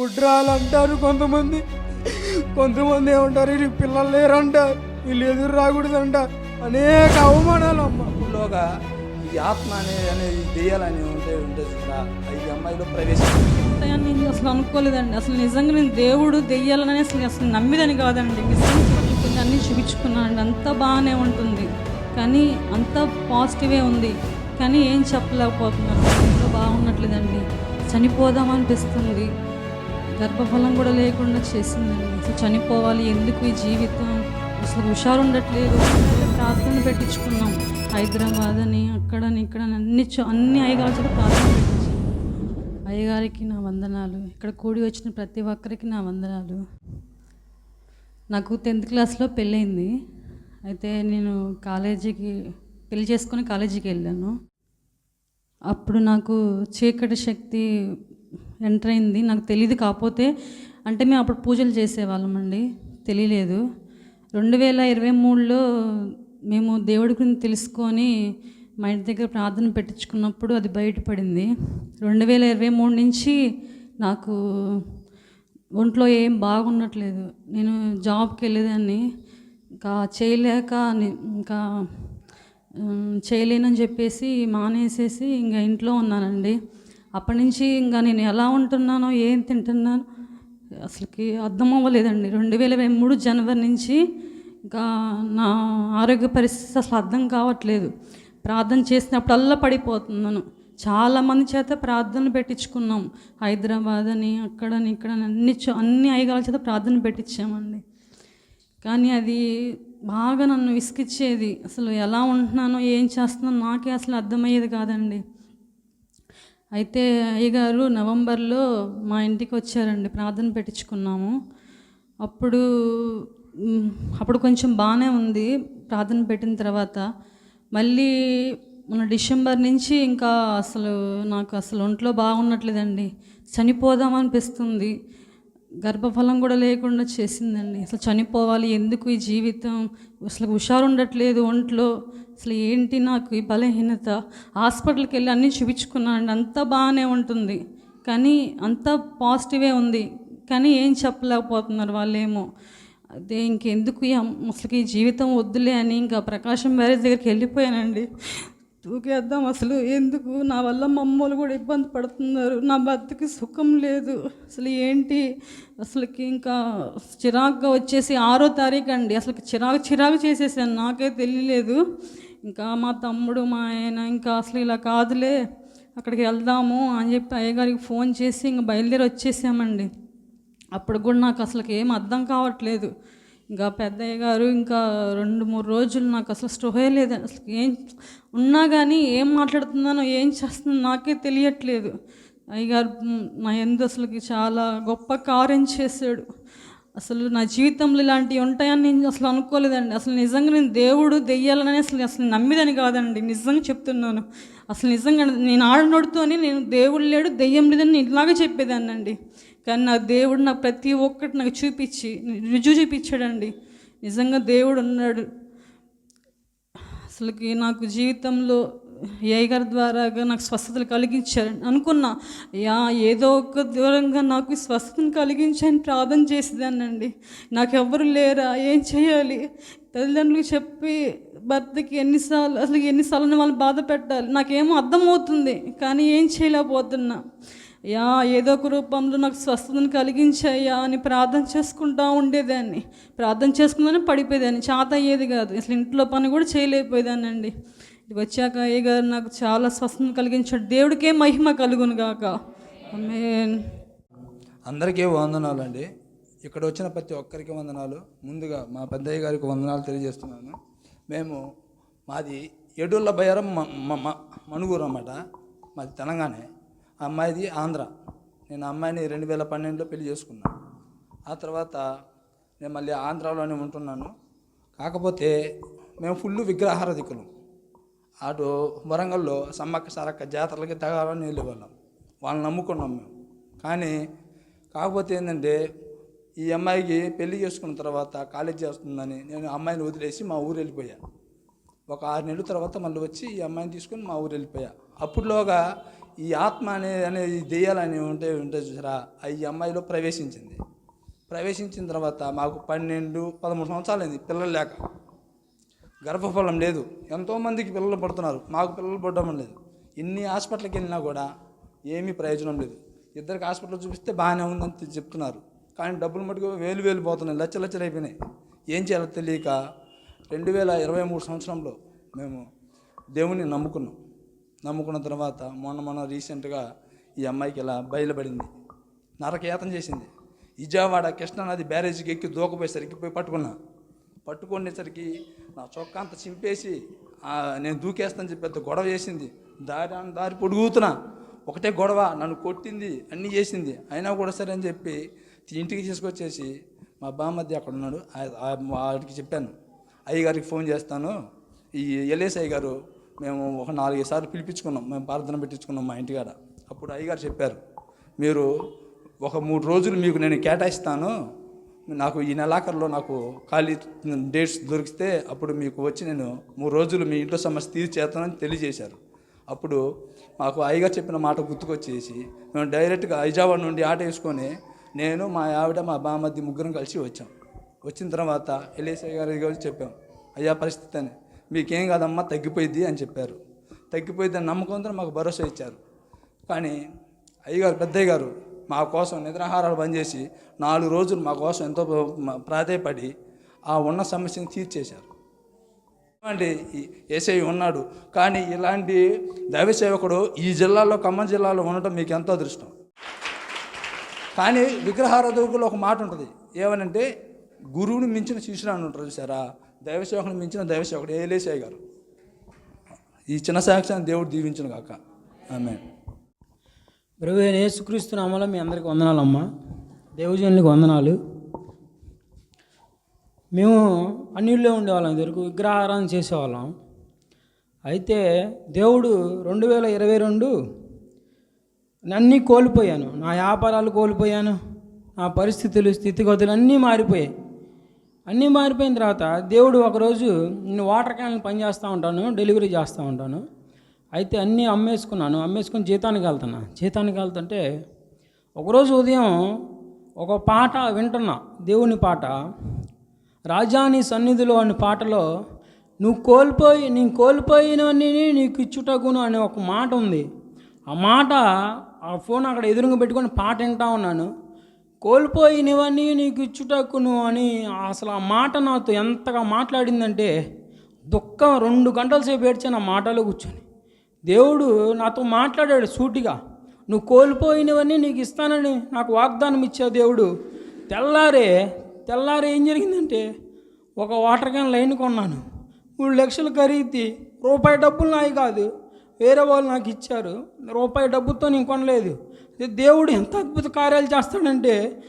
గుడ్రాలు అంటారు కొంతమంది. కొంతమంది ఏమంటారు వీళ్ళకి పిల్లలు లేరంట వీళ్ళు ఎదురు రాకూడదంట. అనేక అవమానాలు అమ్మ అప్పుడులోగా ఈ ఆత్మ అనే అనేది దెయ్యాలని ఉంటే ఉంటుంది కదా ఈ అమ్మాయిలో ప్రవేశించింది ఉంటాయని నేను అసలు అనుకోలేదండి. అసలు నిజంగా నేను దేవుడు దెయ్యాలని అసలు అసలు నమ్మిదని కాదండి. నిజంగా కొన్ని అన్నీ చూపించుకున్నానండి. అంతా బాగానే ఉంటుంది. కానీ అంతా పాజిటివే ఉంది. కానీ ఏం చెప్పలేకపోతున్నాను. బాగున్నట్లేదండి. చనిపోదాం అనిపిస్తుంది. గర్భఫలం కూడా లేకుండా చేసిందండి. అసలు చనిపోవాలి ఎందుకు ఈ జీవితం? అసలు హుషారు ఉండట్లేదు ప్రార్థన పెట్టించుకున్నాం. హైదరాబాద్ అని అక్కడని ఇక్కడ అన్ని చో- అన్ని అయ్యగారు ప్రార్థన పెట్టించాం. అయ్యగారికి నా వందనాలు. ఇక్కడ కూడి వచ్చిన ప్రతి ఒక్కరికి నా వందనాలు. నాకు టెన్త్ క్లాస్లో పెళ్ళయింది. అయితే నేను కాలేజీకి పెళ్ళి చేసుకొని కాలేజీకి వెళ్ళాను. అప్పుడు నాకు చీకటి శక్తి ఎంటర్ అయింది. నాకు తెలియదు కాకపోతే అంటే మేము అప్పుడు పూజలు చేసేవాళ్ళమండి. తెలియలేదు రెండు వేల ఇరవై మూడులో మేము దేవుడి గురించి తెలుసుకొని మా ఇంటి దగ్గర ప్రార్థన పెట్టించుకున్నప్పుడు అది బయటపడింది. రెండు వేల ఇరవై మూడు నుంచి నాకు ఒంట్లో ఏం బాగుండట్లేదు. నేను జాబ్కి వెళ్ళేదాన్ని. ఇంకా చేయలేక ఇంకా చేయలేనని చెప్పేసి మానేసేసి ఇంకా ఇంట్లో ఉన్నానండి. అప్పటి నుంచి ఇంకా నేను ఎలా ఉంటున్నానో ఏం తింటున్నాను అసలుకి అర్థం అవ్వలేదండి రెండు వేల ఇరవై మూడు జనవరి నుంచి ఇంకా నా ఆరోగ్య పరిస్థితి అసలు అర్థం కావట్లేదు. ప్రార్థన చేసినప్పుడల్లా పడిపోతున్నాను. చాలామంది చేత ప్రార్థనలు పెట్టించుకున్నాం. హైదరాబాద్ అని అక్కడని ఇక్కడ అన్ని చో- అన్ని అయ్యగాల చేత ప్రార్థన పెట్టించామండి. కానీ అది బాగా నన్ను విసిగిచ్చేది. అసలు ఎలా ఉంటున్నానో ఏం చేస్తున్నానో నాకే అసలు అర్థమయ్యేది కాదండి. అయితే అయ్యగారు నవంబర్లో మా ఇంటికి వచ్చారండి. ప్రార్థన పెట్టించుకున్నాము. అప్పుడు అప్పుడు కొంచెం బాగానే ఉంది ప్రార్థన పెట్టిన తర్వాత. మళ్ళీ మన డిసెంబర్ నుంచి ఇంకా అసలు నాకు అసలు ఒంట్లో బాగున్నట్లేదండి. చనిపోదాం అనిపిస్తుంది. గర్భఫలం కూడా లేకుండా చేసిందండి. అసలు చనిపోవాలి ఎందుకు ఈ జీవితం? అసలు హుషారు ఉండట్లేదు ఒంట్లో. అసలు ఏంటి నాకు ఈ బలహీనత? హాస్పిటల్కి వెళ్ళి అన్నీ చూపించుకున్నానండి. అంతా బాగానే ఉంటుంది. కానీ అంతా పాజిటివే ఉంది. కానీ ఏం చెప్పలేకపోతున్నారు వాళ్ళేమో. అదే ఇంకెందుకు అసలుకి అసలు ఈ జీవితం వద్దులే అని ఇంకా ప్రకాశం మ్యారేజ్ దగ్గరికి వెళ్ళిపోయానండి. తూకేద్దాం అసలు. ఎందుకు? నా వల్ల మమ్మల్ని కూడా ఇబ్బంది పడుతున్నారు. నా బతుకి సుఖం లేదు. అసలు ఏంటి? అసలుకి ఇంకా చిరాకుగా వచ్చేసి ఆరో తారీఖు అండి. అసలు చిరాకు చిరాకు చేసేసాను. నాకే తెలియలేదు. ఇంకా మా తమ్ముడు మా ఆయన ఇంకా అసలు ఇలా కాదులే అక్కడికి వెళ్దాము అని చెప్పి అయ్యగారికి ఫోన్ చేసి ఇంక బయలుదేరి వచ్చేసామండి. అప్పుడు కూడా నాకు అసలు ఏం అర్థం కావట్లేదు. ఇంకా పెద్దయ్య గారు ఇంకా రెండు మూడు రోజులు నాకు అసలు స్పృహే లేదు. అసలు ఏం ఉన్నా కానీ ఏం మాట్లాడుతున్నానో ఏం చేస్తున్నానో నాకే తెలియట్లేదు. అయ్యగారు నా ఎందు అసలుకి చాలా గొప్ప కార్యం చేశాడు. అసలు నా జీవితంలో ఇలాంటివి ఉంటాయని నేను అసలు అనుకోలేదండి. అసలు నిజంగా నేను దేవుడు దెయ్యాలని అసలు అసలు నమ్మిదని కాదండి. నిజంగా చెప్తున్నాను. అసలు నిజంగా నేను ఆడనోడుతోనే నేను దేవుడు లేడు దెయ్యం లేదని ఇలాగే చెప్పేదాన్ని అండి కానీ నా దేవుడు నా ప్రతి ఒక్కటి నాకు చూపించి రుజువు చూపించాడండి. నిజంగా దేవుడు ఉన్నాడు. అసలుకి నాకు జీవితంలో ఏఐ గారి ద్వారాగా నాకు స్వస్థతలు కలిగించారు అనుకున్నా. యా ఏదో ఒక దూరంగా నాకు స్వస్థతను కలిగించని ప్రార్థన చేసేదానండి నాకు ఎవ్వరు లేరా? ఏం చేయాలి? తల్లిదండ్రులకు చెప్పి భర్తకి ఎన్నిసార్లు అసలు ఎన్నిసార్లు వాళ్ళని బాధ పెట్టాలి. నాకేమో అర్థమవుతుంది కానీ ఏం చేయలేకపోతున్నా. యా ఏదో ఒక రూపంలో నాకు స్వస్థతను కలిగించాయా అని ప్రార్థన చేసుకుంటా ఉండేదాన్ని. ప్రార్థన చేసుకుందని పడిపోయేదాన్ని. చేత అయ్యేది కాదు. అసలు ఇంట్లో పని కూడా చేయలేకపోయేదాన్ని అండి ఇది వచ్చాక అయ్య గారు నాకు చాలా స్వస్థతను కలిగించాడు దేవుడికే మహిమ కలుగును గాక. ఆమేన్. అందరికీ వందనాలండి. ఇక్కడ వచ్చిన ప్రతి ఒక్కరికి వందనాలు. ముందుగా మా పెద్దయ్య గారికి వందనాలు తెలియజేస్తున్నాను. మేము మాది ఎడుళ్ళ బయరం మ- మ- మణుగూరు అన్నమాట. మాది తెలంగాణ. అమ్మాయిది ఆంధ్ర. నేను అమ్మాయిని రెండు వేల పన్నెండులో పెళ్ళి చేసుకున్నాను ఆ తర్వాత నేను మళ్ళీ ఆంధ్రాలోనే ఉంటున్నాను. కాకపోతే మేము ఫుల్ విగ్రహారధికులు అటు వరంగల్లో సమ్మక్క సారక్క జాతరలకి తగాలని వెళ్ళేవాళ్ళం వాళ్ళని నమ్ముకున్నాం మేము. కానీ కాకపోతే ఏంటంటే ఈ అమ్మాయికి పెళ్ళి చేసుకున్న తర్వాత కాలేజ్ చేస్తుందని నేను అమ్మాయిని వదిలేసి మా ఊరు వెళ్ళిపోయా. ఒక ఆరు నెలల తర్వాత మళ్ళీ వచ్చి ఈ అమ్మాయిని తీసుకొని మా ఊరు వెళ్ళిపోయా. అప్పుడులోగా ఈ ఆత్మ అనే అనేది దెయ్యాలని ఉంటే ఉంటే చూసారా ఈ అమ్మాయిలో ప్రవేశించింది. ప్రవేశించిన తర్వాత మాకు పన్నెండు పదమూడు సంవత్సరాలు అయింది పిల్లలు లేక. గర్భఫలం లేదు. ఎంతోమందికి పిల్లలు పడుతున్నారు. మాకు పిల్లలు పడడం లేదు. ఎన్ని హాస్పిటల్కి వెళ్ళినా కూడా ఏమీ ప్రయోజనం లేదు. ఇద్దరికి హాస్పిటల్ చూపిస్తే బాగానే ఉందని చెప్తున్నారు. కానీ డబ్బులు మటుకు వేలు వేలు పోతున్నాయి లచ్చ లచ్చలు అయిపోయినాయి. ఏం చేయాలో తెలియక రెండు వేల ఇరవై మూడు సంవత్సరంలో మేము దేవుణ్ణి నమ్ముకున్నాం. నమ్ముకున్న తర్వాత మొన్న మొన్న రీసెంట్గా ఈ అమ్మాయికి ఇలా బయలుపడింది. నరకయాతన చేసింది. విజయవాడ కృష్ణానది బ్యారేజీకి ఎక్కి దూకపోయేసరికి పోయి పట్టుకున్నా. పట్టుకునేసరికి నా చొక్కా అంత చింపేసి నేను దూకేస్తాను చెప్పి పెద్ద గొడవ చేసింది. దారి దారి పొడుగుతున్నా. ఒకటే గొడవ నన్ను కొట్టింది అన్నీ చేసింది. అయినా కూడా సరే అని చెప్పి ఇంటికి తీసుకొచ్చేసి మా బామ్మద్ది అక్కడ ఉన్నాడు. వాడికి చెప్పాను. అయ్యగారికి ఫోన్ చేస్తాను. ఈ ఎల్ఎస్ఐ గారు మేము ఒక నాలుగైదు సార్లు పిలిపించుకున్నాం. మేము ప్రార్థన పెట్టించుకున్నాం మా ఇంటికాడ. అప్పుడు అయ్యగారు చెప్పారు మీరు ఒక మూడు రోజులు మీకు నేను కేటాయిస్తాను. నాకు ఈ నెలాఖరులో నాకు ఖాళీ డేట్స్ దొరికితే అప్పుడు మీకు వచ్చి నేను మూడు రోజులు మీ ఇంట్లో సమస్య తీర్చేస్తానని తెలియజేశారు. అప్పుడు మాకు అయ్యగారు చెప్పిన మాట గుర్తుకొచ్చేసి మేము డైరెక్ట్గా హైజాబాద్ నుండి ఆట వేసుకొని నేను మా ఆవిడ మా బామద్ది ముగ్గురం కలిసి వచ్చాం. వచ్చిన తర్వాత ఎల్ఏసీ గారి గారు చెప్పాం అయ్యా పరిస్థితి అని. మీకేం కాదమ్మా తగ్గిపోయింది అని చెప్పారు. తగ్గిపోయింది అని నమ్మకంతో మాకు భరోసా ఇచ్చారు. కానీ అయ్యగారు పెద్దయ్య గారు మా కోసం నిద్రాహారాలు బంద్ చేసి నాలుగు రోజులు మా కోసం ఎంతో ప్ర- ప్రాధేయపడి ఆ ఉన్న సమస్యను తీర్చేశారు. అంటే ఏసై ఉన్నాడు. కానీ ఇలాంటి దైవ సేవకుడు ఈ జిల్లాలో ఖమ్మం జిల్లాలో ఉండటం మీకు ఎంతో అదృష్టం. కానీ విగ్రహారాధకులు ఒక మాట ఉంటుంది. ఏమనంటే గురువుని మించిన శిష్యుడు అని ఉంటారు చూసారా దైవ మించిన దైవ ఏలేసాయి గారు. ఈ చిన్న సాక్ష్యాన్ని దేవుడు దీవించిన కాక ఆమె ప్రభు అయిన యేసుక్రీస్తు నామలో మీ అందరికి వందనాలమ్మా. దేవజనులకు వందనాలు. మేము అన్నిళ్ళే ఉండేవాళ్ళం ఇదివరకు విగ్రహారాధన చేసేవాళ్ళం. అయితే దేవుడు రెండు వేల ఇరవై రెండు అన్నీ కోల్పోయాను. నా వ్యాపారాలు కోల్పోయాను. నా పరిస్థితులు స్థితిగతులు అన్నీ మారిపోయాయి. అన్నీ మారిపోయిన తర్వాత దేవుడు ఒకరోజు నేను వాటర్ క్యాన్ పనిచేస్తూ ఉంటాను డెలివరీ చేస్తూ ఉంటాను. అయితే అన్నీ అమ్మేసుకున్నాను అమ్మేసుకుని జీతానికి వెళ్తున్నా. జీతానికి వెళ్తుంటే ఒకరోజు ఉదయం ఒక పాట వింటున్నా దేవుని పాట. రాజాని సన్నిధిలో అనే పాటలో నువ్వు కోల్పోయి నేను కోల్పోయినవన్నీ నీకు ఇచ్చుటకును అనే ఒక మాట ఉంది. ఆ మాట ఆ ఫోన్ అక్కడ ఎదురుగా పెట్టుకొని పాట వింటా ఉన్నాను. కోల్పోయినవన్నీ నీకు ఇచ్చుటకును అని అసలు ఆ మాట నాతో ఎంతగా మాట్లాడిందంటే దుఃఖం రెండు గంటల సేపు ఏడ్చాను ఆ మాటలో కూర్చొని. దేవుడు నాతో మాట్లాడాడు సూటిగా నువ్వు కోల్పోయినవన్నీ నీకు ఇస్తానని నాకు వాగ్దానం ఇచ్చావు దేవుడు. తెల్లారే తెల్లారే ఏం జరిగిందంటే ఒక వాటర్ క్యాన్ లైన్ కొన్నాను. మూడు లక్షలు ఖరీది రూపాయి డబ్బులు నాయి కాదు. వేరే వాళ్ళు నాకు ఇచ్చారు. రూపాయి డబ్బుతో నేను కొనలేదు. దేవుడు ఎంత అద్భుత కార్యాలు చేస్తాడంటే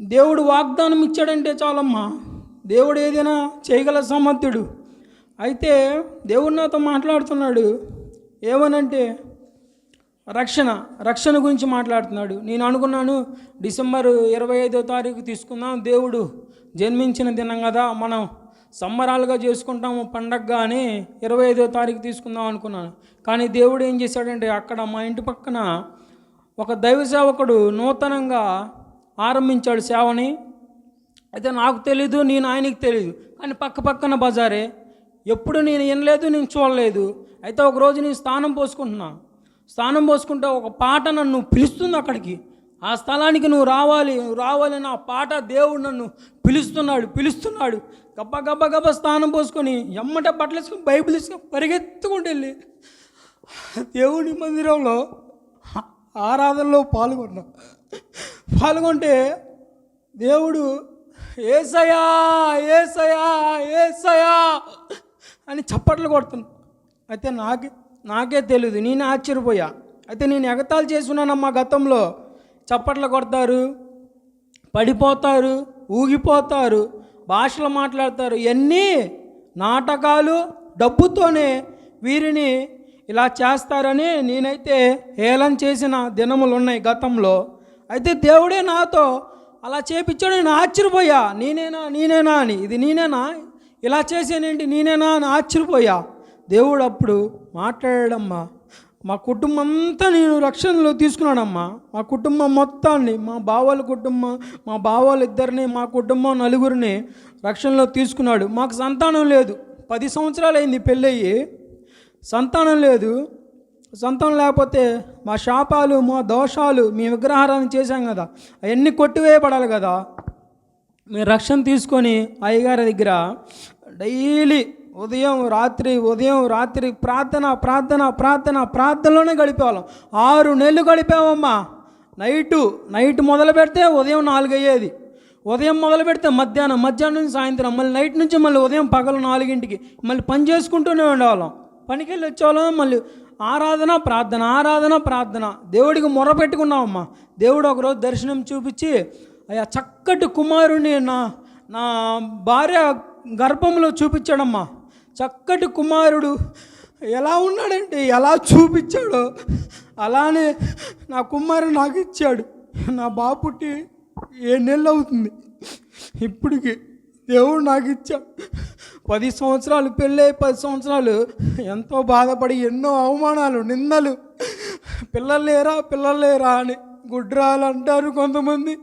దేవుడు వాగ్దానం ఇచ్చాడంటే చాలమ్మా. దేవుడు ఏదైనా చేయగల సమర్థుడు. అయితే దేవుడు నాతో మాట్లాడుతున్నాడు. ఏమనంటే రక్షణ రక్షణ గురించి మాట్లాడుతున్నాడు. నేను అనుకున్నాను డిసెంబర్ ఇరవై ఐదో తారీఖు తీసుకుందాం దేవుడు. జన్మించిన దినం కదా మనం సంబరాలుగా చేసుకుంటాము పండగగా అని ఇరవై ఐదో తారీఖు తీసుకుందాం అనుకున్నాను. కానీ దేవుడు ఏం చేశాడంటే అక్కడ మా ఇంటి పక్కన ఒక దైవ సేవకుడు నూతనంగా ఆరంభించాడు సేవని. అయితే నాకు తెలీదు నేను ఆయనకి తెలీదు. కానీ పక్క పక్కన బజారే ఎప్పుడు నేను వినలేదు నేను చూడలేదు. అయితే ఒకరోజు నేను స్థానం పోసుకుంటున్నా. స్థానం పోసుకుంటే ఒక పాట నన్ను పిలుస్తుంది అక్కడికి. ఆ స్థలానికి నువ్వు రావాలి నువ్వు నా ఆ పాట దేవుడు నన్ను పిలుస్తున్నాడు పిలుస్తున్నాడు. గబ్బ గబ్బ గబ్బ స్థానం పోసుకొని ఎమ్మట బట్టలు వేసుకొని బైబిల్ వేసుకొని పరిగెత్తుకుంటూ వెళ్ళి దేవుని మందిరంలో ఆరాధనలో పాల్గొన్నా. పాల్గొంటే దేవుడు ఏసయా ఏసయా ఏసయా అని చప్పట్లు కొడుతున్నా. అయితే నాకే నాకే తెలియదు నేను ఆశ్చర్యపోయా. అయితే నేను ఎగతాలు చేసుకున్నానమ్మా గతంలో. చప్పట్లు కొడతారు పడిపోతారు ఊగిపోతారు భాషలు మాట్లాడతారు. ఇవన్నీ నాటకాలు డబ్బుతోనే వీరిని ఇలా చేస్తారని నేనైతే హేళన చేసిన దినములు ఉన్నాయి గతంలో. అయితే దేవుడే నాతో అలా చేపించాడు నేను ఆశ్చర్యపోయా. నేనేనా? నేనేనా? అని. ఇది నేనేనా? ఇలా చేసేనేంటి నేనేనా? అని ఆశ్చర్యపోయా. దేవుడు అప్పుడు మాట్లాడాడమ్మా మా కుటుంబం అంతా నేను రక్షణలో తీసుకున్నానమ్మా మా కుటుంబం మొత్తాన్ని మా బావాల కుటుంబం మా బావాలు ఇద్దరిని మా కుటుంబం నలుగురిని రక్షణలో తీసుకున్నాడు. మాకు సంతానం లేదు. పది సంవత్సరాలు అయింది పెళ్ళయ్యి. సంతానం లేదు. సంతానం లేకపోతే మా శాపాలు మా దోషాలు మీ విగ్రహారాధన చేశాం కదా. అవన్నీ కొట్టివేయబడాలి కదా. మీ రక్షణ తీసుకొని అయ్యగారి దగ్గర డైలీ ఉదయం రాత్రి ఉదయం రాత్రి ప్రార్థన ప్రార్థన ప్రార్థన ప్రార్థనలోనే గడిపేవాళ్ళం. ఆరు నెలలు గడిపామమ్మా. నైటు నైట్ మొదలు పెడితే ఉదయం నాలుగు అయ్యేది. ఉదయం మొదలు పెడితే మధ్యాహ్నం మధ్యాహ్నం నుంచి సాయంత్రం మళ్ళీ నైట్ నుంచి మళ్ళీ ఉదయం పగలు నాలుగింటికి. మళ్ళీ పని చేసుకుంటూనే ఉండేవాళ్ళం. పనికి వెళ్ళి వచ్చేవాళ్ళం మళ్ళీ. ఆరాధన ప్రార్థన ఆరాధన ప్రార్థన. దేవుడికి మొర పెట్టుకున్నామమ్మా దేవుడు ఒకరోజు దర్శనం చూపించి అయ్యా చక్కటి కుమారుని నా నా భార్య గర్భంలో చూపించాడమ్మా. చక్కటి కుమారుడు ఎలా ఉన్నాడంటే ఎలా చూపించాడో అలానే నా కుమారుడు నాకు ఇచ్చాడు. నా బాబు పుట్టి ఏ నెలలు అవుతుంది. ఇప్పటికి దేవుడు నాకు ఇచ్చాడు. పది సంవత్సరాలు పెళ్ళి పది సంవత్సరాలు ఎంతో బాధపడి ఎన్నో అవమానాలు నిందలు. పిల్లలు లేరా పిల్లలు లేరా అని గుడ్రాలు అంటారు కొంతమంది.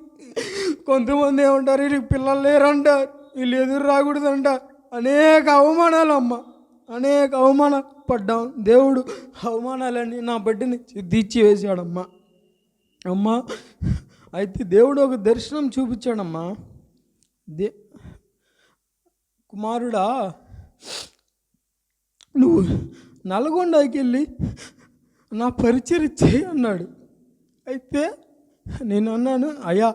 కొంతమంది ఏమంటారు వీళ్ళకి పిల్లలు లేరంటారు వీళ్ళు ఎదురు రాకూడదంట. అనేక అవమానాలు అమ్మ అనేక అవమాన పడ్డాం. దేవుడు అవమానాలన్నీ నా బిడ్డని దిచ్చి వేసాడమ్మా అమ్మా అయితే దేవుడు ఒక దర్శనం చూపించాడమ్మా. దే కుమారుడా నువ్వు నల్గొండకి వెళ్ళి నా పరిచయం చేయి అన్నాడు. అయితే నేను అన్నాను అయ్యా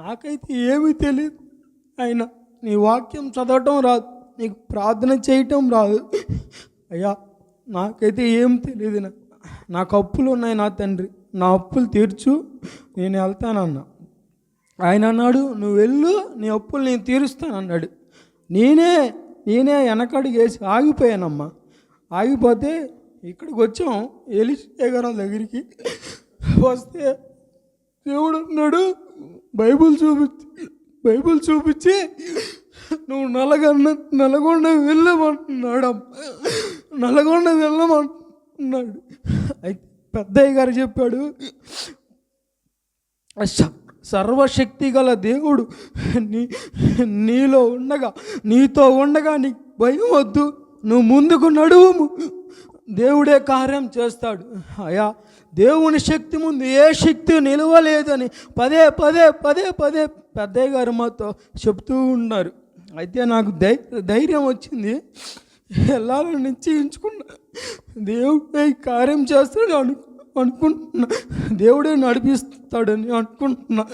నాకైతే ఏమీ తెలియదు ఆయన నీ వాక్యం చదవటం రాదు నీకు ప్రార్థన చేయటం రాదు. అయ్యా నాకైతే ఏం తెలియదు నాకు అప్పులు ఉన్నాయి నా తండ్రి నా అప్పులు తీర్చు నేను వెళ్తానన్నా. ఆయన అన్నాడు నువ్వు వెళ్ళు నీ అప్పులు నేను తీరుస్తాను అన్నాడు నేనే నేనే వెనకడుగు వేసి ఆగిపోయానమ్మా. ఆగిపోతే ఇక్కడికి వచ్చాం ఎలిశేఖరం దగ్గరికి. వస్తే దేవుడు ఉన్నాడు. బైబిల్ చూపించి బైబిల్ చూపించి నువ్వు నలగొండ నల్గొండ వెళ్ళమంటున్నాడు నల్గొండ వెళ్ళమంటున్నాడు. అయితే పెద్దయ్య గారు చెప్పాడు స- సర్వశక్తి గల దేవుడు. నీ నీలో ఉండగా నీతో ఉండగా నీకు భయం వద్దు. నువ్వు ముందుకు నడువు దేవుడే కార్యం చేస్తాడు. అయా దేవుని శక్తి ముందు ఏ శక్తి నిలవలేదని పదే పదే పదే పదే పెద్దయ్య గారు మాతో చెప్తూ ఉన్నారు. అయితే నాకు ధై ధైర్యం వచ్చింది. వెళ్ళాలని నిశ్చయించుకున్నా. దేవుడే కార్యం చేస్తాడు అనుకు అనుకుంటున్నా. దేవుడే నడిపిస్తాడని అనుకుంటున్నా.